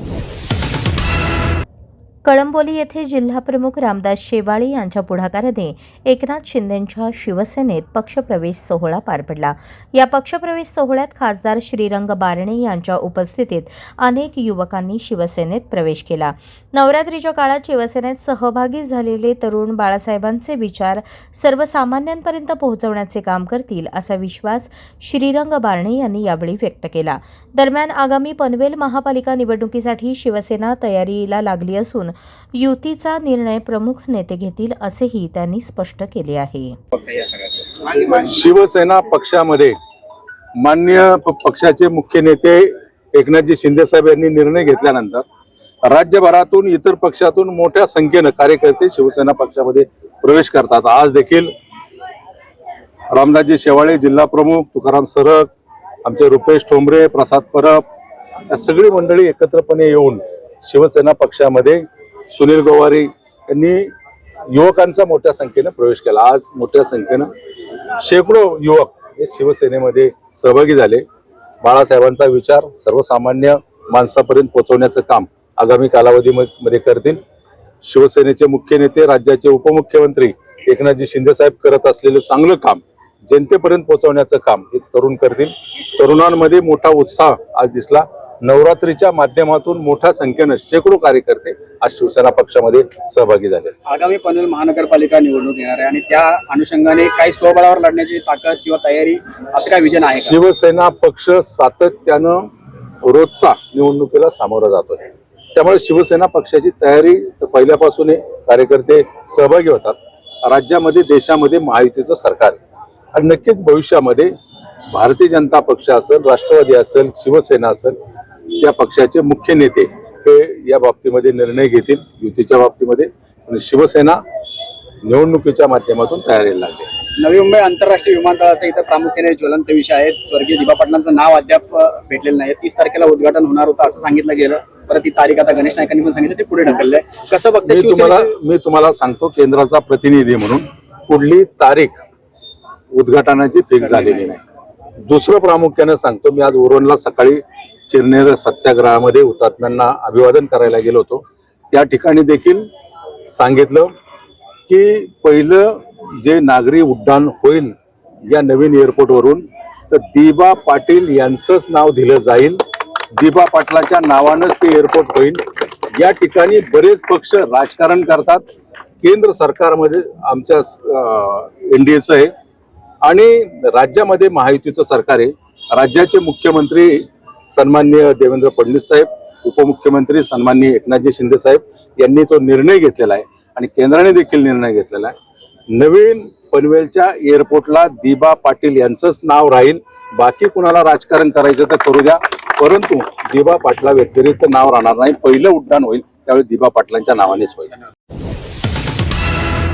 you Kalamboli येथे जिल्हाप्रमुख रामदास शेवाळे यांच्या पुढाकाराने एकनाथ शिंदेंच्या शिवसेनेत पक्षप्रवेश सोहळा पार पडला. या पक्षप्रवेश सोहळ्यात खासदार श्रीरंग बारणे यांच्या उपस्थितीत अनेक युवकांनी शिवसेनेत प्रवेश केला. नवरात्रीच्या काळात शिवसेनेत सहभागी झालेले तरुण बाळासाहेबांचे विचार सर्वसामान्यांपर्यंत पोहोचवण्याचे काम करतील असा विश्वास श्रीरंग बारणे यांनी यावेळी व्यक्त केला. दरम्यान आगामी पनवेल महापालिका निवडणुकीसाठी शिवसेना तयारीला लागली असून युतीचा निर्णय प्रमुख नेते घेतील असेही त्यांनी स्पष्ट केले आहे. शिवसेना पक्षामध्ये मान्य प- पक्षाचे मुख्य नेते एकनाथजी शिंदे साहेब यांनी निर्णय घेतल्यानंतर राज्यभरातून इतर पक्षातून मोठ्या संख्येनं कार्यकर्ते शिवसेना पक्षामध्ये प्रवेश करतात. आज देखील रामदासजी शेवाळे जिल्हा प्रमुख तुकाराम सरक आमचे रुपेश ठोंबरे प्रसाद परब या सगळी मंडळी एकत्रपणे येऊन शिवसेना पक्षामध्ये सुनील गोवारी यांनी युवकांचा मोठ्या संख्येनं प्रवेश केला. आज मोठ्या संख्येनं शेकडो युवक हे शिवसेनेमध्ये सहभागी झाले. बाळासाहेबांचा विचार सर्वसामान्य माणसापर्यंत पोहोचवण्याचं काम आगामी कालावधीमध्ये करतील. शिवसेनेचे मुख्य नेते राज्याचे उपमुख्यमंत्री एकनाथजी शिंदेसाहेब करत असलेलं चांगलं काम जनतेपर्यंत पोहोचवण्याचं काम हे तरुण करतील. तरुणांमध्ये मोठा उत्साह आज दिसला. नवरात्रीच्या माध्यमातून मोठ्या संख्येनं शेकडो कार्यकर्ते आज शिवसेना पक्षामध्ये सहभागी झाले. आगामी पनवेल महानगरपालिका निवडणूक येणार आहे आणि त्या अनुषंगाने काही स्वबळावर लढण्याची ताकद किंवा तयारी असं काय विजन आहे शिवसेना पक्ष सातत्यानं रोजचा निवडणुकीला सामोरा जातोय त्यामुळे शिवसेना पक्षाची तयारी तर पहिल्यापासून. कार्यकर्ते सहभागी होतात. राज्यामध्ये देशामध्ये महायुतीचं सरकार आणि नक्कीच भविष्यामध्ये भारतीय जनता पक्ष असेल राष्ट्रवादी असेल शिवसेना असेल त्या पक्षाचे मुख्य नेते हे या बाबतीमध्ये निर्णय घेतील युतीच्या बाबतीमध्ये. आणि शिवसेना निवडणुकीच्या माध्यमातून तयारीला लागली. नवी मुंबई आंतरराष्ट्रीय विमानतळाचा इथं प्रामुख्याने ज्वलंत विषय आहे स्वर्गीय दिबा पाटलांचं नाव अद्याप भेटलेलं नाही. तीस तारखेला उद्घाटन होणार होतं असं सांगितलं गेलं. परत ती तारीख आता गणेश नायकांनी पण सांगितलं ते पुढे ढकललंय. कसं बघते तुम्हाला मी तुम्हाला सांगतो केंद्राचा प्रतिनिधी म्हणून कुठली तारीख उद्घाटनाची फिक्स झालेली नाही. दुसरं प्रामुख्याने सांगतो मी आज उरणला सकाळी चिरनेर सत्याग्रहामध्ये हुतात्म्यांना अभिवादन करायला गेलो होतो. त्या ठिकाणी देखील सांगितलं की पहिलं जे नागरी उड्डाण होईल या नवीन एअरपोर्टवरून तर दिबा पाटील यांचंच नाव दिलं जाईल. दिबा पाटलाच्या नावानंच ते एअरपोर्ट होईल. या ठिकाणी बरेच पक्ष राजकारण करतात. केंद्र सरकारमध्ये आमच्या एन डी एचं आहे. आणि राज्यामध्ये महायुतीचं सरकार आहे. राज्याचे मुख्यमंत्री सन्माननीय देवेंद्र फडणवीस साहेब उपमुख्यमंत्री सन्माननीय एकनाथजी शिंदे साहेब यांनी तो निर्णय घेतलेला आहे आणि केंद्राने देखील निर्णय घेतलेला आहे. नवीन पनवेलच्या एअरपोर्टला दिबा पाटील यांचंच नाव राहील. बाकी कुणाला राजकारण करायचं तर करू द्या. परंतु दिबा पाटला व्यतिरिक्त नाव राहणार नाही. पहिलं उड्डाण होईल त्यावेळी दिबा पाटलांच्या नावानेच होईल.